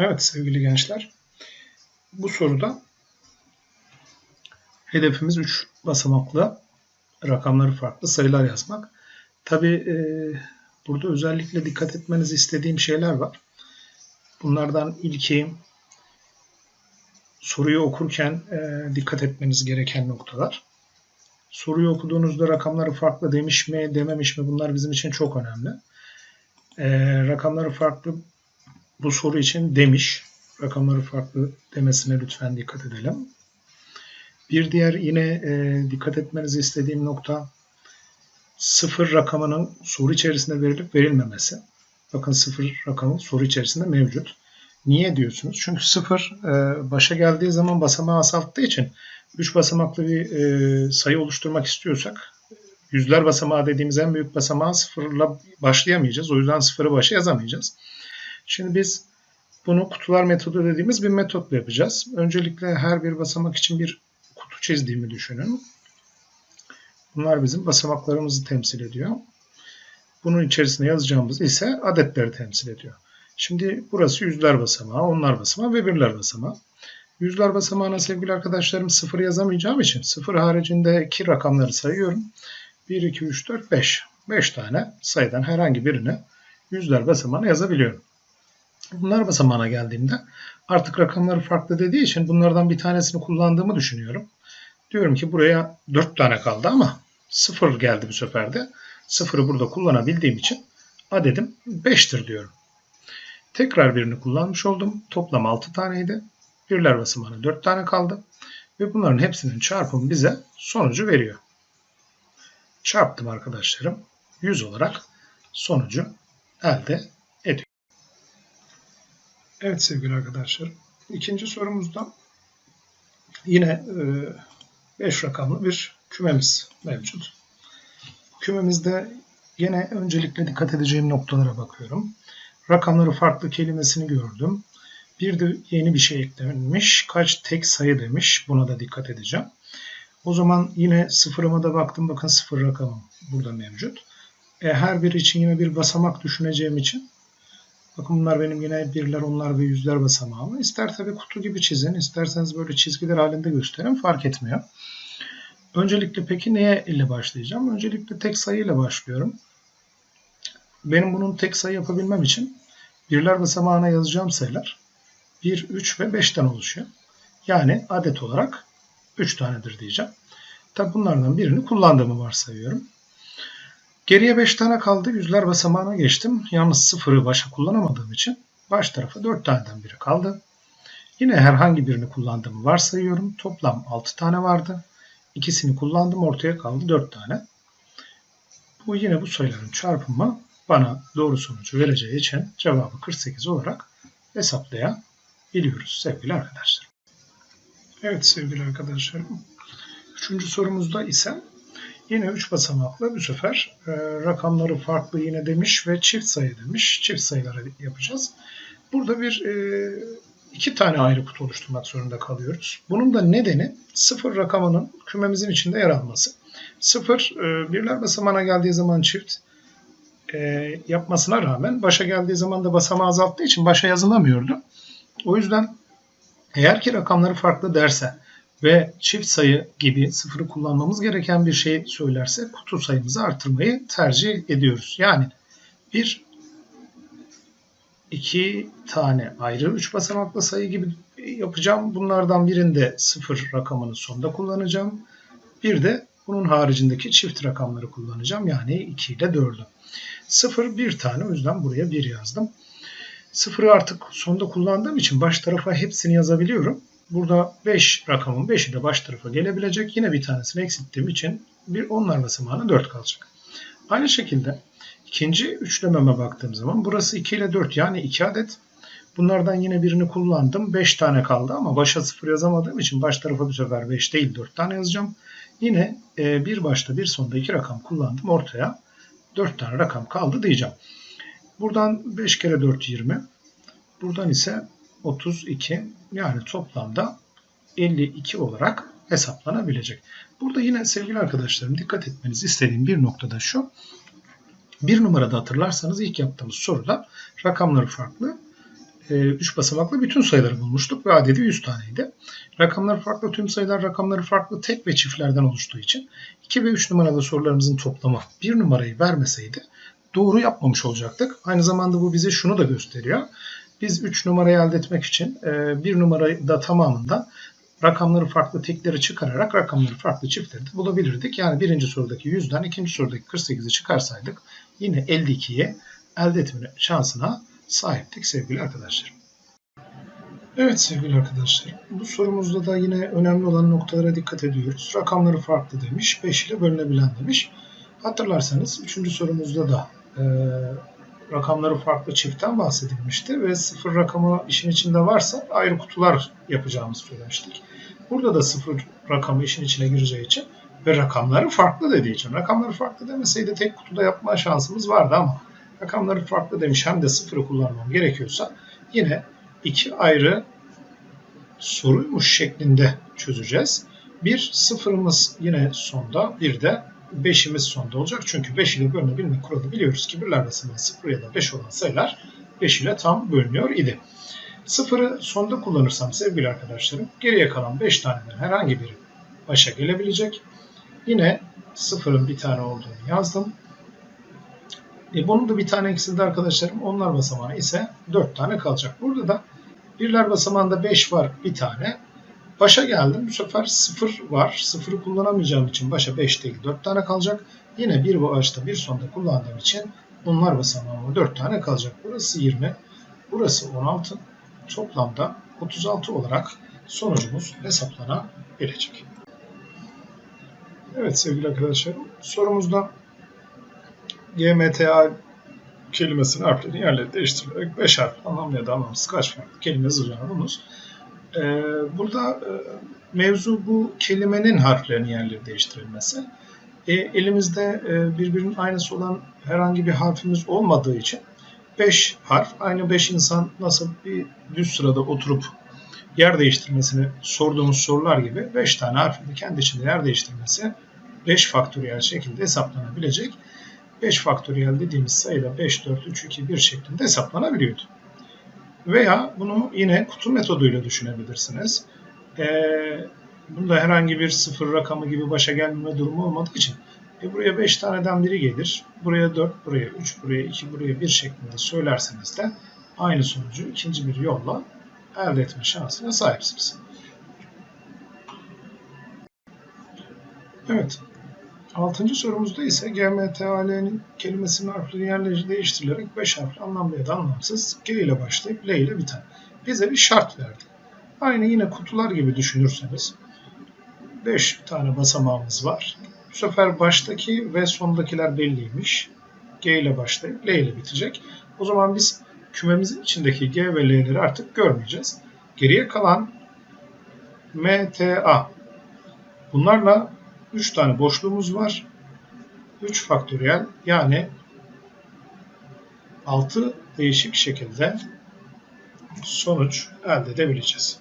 Evet sevgili gençler. Bu soruda hedefimiz 3 basamaklı rakamları farklı sayılar yazmak. Tabi e, burada özellikle dikkat etmenizi istediğim şeyler var. Bunlardan ilki soruyu okurken e, dikkat etmeniz gereken noktalar. Soruyu okuduğunuzda rakamları farklı demiş mi dememiş mi bunlar bizim için çok önemli. E, rakamları farklı bu soru için demiş. Rakamları farklı demesine lütfen dikkat edelim. Bir diğer yine e, dikkat etmenizi istediğim nokta sıfır rakamının soru içerisinde verilip verilmemesi. Bakın sıfır rakamı soru içerisinde mevcut. Niye diyorsunuz? Çünkü sıfır e, başa geldiği zaman basamağı azalttığı için 3 basamaklı bir e, sayı oluşturmak istiyorsak yüzler basamağı dediğimiz en büyük basamağı sıfırla başlayamayacağız. O yüzden sıfırı başa yazamayacağız. Şimdi biz bunu kutular metodu dediğimiz bir metotla yapacağız. Öncelikle her bir basamak için bir kutu çizdiğimi düşünün. Bunlar bizim basamaklarımızı temsil ediyor. Bunun içerisine yazacağımız ise adetleri temsil ediyor. Şimdi burası yüzler basamağı, onlar basamağı ve birler basamağı. Yüzler basamağına sevgili arkadaşlarım sıfır yazamayacağım için sıfır haricindeki rakamları sayıyorum. 1, 2, 3, 4, 5. 5 tane sayıdan herhangi birini yüzler basamağına yazabiliyorum. Bunlar basamağına geldiğimde artık rakamları farklı dediği için bunlardan bir tanesini kullandığımı düşünüyorum. Diyorum ki buraya 4 tane kaldı ama 0 geldi bu sefer de. 0'ı burada kullanabildiğim için adedim 5'tir diyorum. Tekrar birini kullanmış oldum. Toplam 6 taneydi. Birler basamağına 4 tane kaldı. Ve bunların hepsinin çarpımı bize sonucu veriyor. Çarptım arkadaşlarım. 100 olarak sonucu elde. Evet sevgili arkadaşlar. İkinci sorumuzda yine 5 e, rakamlı bir kümemiz mevcut. Kümemizde yine öncelikle dikkat edeceğim noktalara bakıyorum. Rakamları farklı kelimesini gördüm. Bir de yeni bir şey eklenmiş. Kaç tek sayı demiş. Buna da dikkat edeceğim. O zaman yine sıfırıma da baktım. Bakın sıfır rakamım burada mevcut. E, her biri için yine bir basamak düşüneceğim için Bakın bunlar benim yine birler, onlar ve yüzler basamağım. İster tabii kutu gibi çizin, isterseniz böyle çizgiler halinde gösterin fark etmiyor. Öncelikle peki neye ile başlayacağım? Öncelikle tek sayı ile başlıyorum. Benim bunun tek sayı yapabilmem için birler basamağına yazacağım sayılar 1, 3 ve 5'ten oluşuyor. Yani adet olarak 3 tanedir diyeceğim. Tabi bunlardan birini kullandığımı varsayıyorum. Geriye 5 tane kaldı. Yüzler basamağına geçtim. Yalnız sıfırı başa kullanamadığım için baş tarafa 4 taneden biri kaldı. Yine herhangi birini kullandığımı varsayıyorum. Toplam 6 tane vardı. İkisini kullandım. Ortaya kaldı 4 tane. Bu yine bu sayıların çarpımı bana doğru sonucu vereceği için cevabı 48 olarak hesaplayabiliyoruz sevgili arkadaşlar. Evet sevgili arkadaşlarım. Üçüncü sorumuzda ise Yine 3 basamaklı bu sefer e, rakamları farklı yine demiş ve çift sayı demiş. Çift sayıları yapacağız. Burada bir e, iki tane ayrı kutu oluşturmak zorunda kalıyoruz. Bunun da nedeni sıfır rakamının kümemizin içinde yer alması. Sıfır e, birler basamağına geldiği zaman çift e, yapmasına rağmen başa geldiği zaman da basamağı azalttığı için başa yazılamıyordu. O yüzden eğer ki rakamları farklı derse ve çift sayı gibi sıfırı kullanmamız gereken bir şey söylerse kutu sayımızı artırmayı tercih ediyoruz. Yani bir iki tane ayrı üç basamaklı sayı gibi yapacağım. Bunlardan birinde sıfır rakamını sonda kullanacağım. Bir de bunun haricindeki çift rakamları kullanacağım. Yani 2 ile 4'ü. Sıfır bir tane o yüzden buraya bir yazdım. Sıfırı artık sonda kullandığım için baş tarafa hepsini yazabiliyorum. Burada 5 rakamın 5'i de baş tarafa gelebilecek. Yine bir tanesini eksilttiğim için bir onlar basamağına 4 kalacak. Aynı şekilde ikinci üçlememe baktığım zaman burası 2 ile 4 yani 2 adet. Bunlardan yine birini kullandım. 5 tane kaldı ama başa 0 yazamadığım için baş tarafa bu sefer 5 değil 4 tane yazacağım. Yine e, bir başta bir sonda 2 rakam kullandım. Ortaya 4 tane rakam kaldı diyeceğim. Buradan 5 kere 4 20. Buradan ise 32 yani toplamda 52 olarak hesaplanabilecek. Burada yine sevgili arkadaşlarım dikkat etmenizi istediğim bir noktada şu. Bir numarada hatırlarsanız ilk yaptığımız soruda rakamları farklı 3 basamaklı bütün sayıları bulmuştuk ve adedi 100 taneydi. Rakamları farklı tüm sayılar rakamları farklı tek ve çiftlerden oluştuğu için 2 ve 3 numaralı sorularımızın toplamı 1 numarayı vermeseydi doğru yapmamış olacaktık. Aynı zamanda bu bize şunu da gösteriyor. Biz 3 numarayı elde etmek için 1 numarayı da tamamından rakamları farklı tekleri çıkararak rakamları farklı çiftleri de bulabilirdik. Yani birinci sorudaki 100'den ikinci sorudaki 48'i çıkarsaydık yine 52'yi elde etme şansına sahiptik sevgili arkadaşlar. Evet sevgili arkadaşlar, bu sorumuzda da yine önemli olan noktalara dikkat ediyoruz. Rakamları farklı demiş, 5 ile bölünebilen demiş. Hatırlarsanız 3. sorumuzda da e, rakamları farklı çiftten bahsedilmişti ve sıfır rakamı işin içinde varsa ayrı kutular yapacağımızı söylemiştik. Burada da sıfır rakamı işin içine gireceği için ve rakamları farklı dediği için. Rakamları farklı demeseydi tek kutuda yapma şansımız vardı ama rakamları farklı demiş hem de sıfırı kullanmam gerekiyorsa yine iki ayrı soruymuş şeklinde çözeceğiz. Bir sıfırımız yine sonda, bir de 5'imiz sonda olacak. Çünkü 5 ile bölünebilme kuralı biliyoruz ki birler arasında 0 ya da 5 olan sayılar 5 ile tam bölünüyor idi. Sıfırı sonda kullanırsam sevgili arkadaşlarım geriye kalan 5 taneden herhangi biri başa gelebilecek. Yine sıfırın bir tane olduğunu yazdım. E bunun da bir tane eksildi arkadaşlarım. Onlar basamağı ise 4 tane kalacak. Burada da birler basamağında 5 var bir tane. Başa geldim. Bu sefer 0 var. 0'ı kullanamayacağım için başa 5 değil 4 tane kalacak. Yine bir başta bir sonda kullandığım için bunlar basamağıma 4 tane kalacak. Burası 20. Burası 16. Toplamda 36 olarak sonucumuz hesaplanabilecek. Evet sevgili arkadaşlarım sorumuzda GMTA kelimesinin harflerini yerleri değiştirerek 5 harf anlamlı ya da anlamsız kaç farklı kelime yazacağını bulunuz. Ee, burada e, mevzu bu kelimenin harflerinin yerleri değiştirilmesi. E, elimizde e, birbirinin aynısı olan herhangi bir harfimiz olmadığı için 5 harf, aynı 5 insan nasıl bir düz sırada oturup yer değiştirmesini sorduğumuz sorular gibi 5 tane harfini kendi içinde yer değiştirmesi 5 faktöriyel şekilde hesaplanabilecek. 5 faktöriyel dediğimiz sayıda 5, 4, 3, 2, 1 şeklinde hesaplanabiliyordu. Veya bunu yine kutu metoduyla düşünebilirsiniz. Ee, bunda herhangi bir sıfır rakamı gibi başa gelmeme durumu olmadığı için e buraya 5 taneden biri gelir. Buraya 4, buraya 3, buraya 2, buraya 1 şeklinde söylerseniz de aynı sonucu ikinci bir yolla elde etme şansına sahipsiniz. Evet. Altıncı sorumuzda ise GMTAL'nin kelimesinin harfleri yerleri değiştirilerek 5 harfli anlamlı ya da anlamsız G ile başlayıp L ile biten. Bize bir şart verdi. Aynı yine kutular gibi düşünürseniz 5 tane basamağımız var. Bu sefer baştaki ve sondakiler belliymiş. G ile başlayıp L ile bitecek. O zaman biz kümemizin içindeki G ve L'leri artık görmeyeceğiz. Geriye kalan M, T, A. Bunlarla 3 tane boşluğumuz var. 3 faktöriyel yani 6 değişik şekilde sonuç elde edebileceğiz.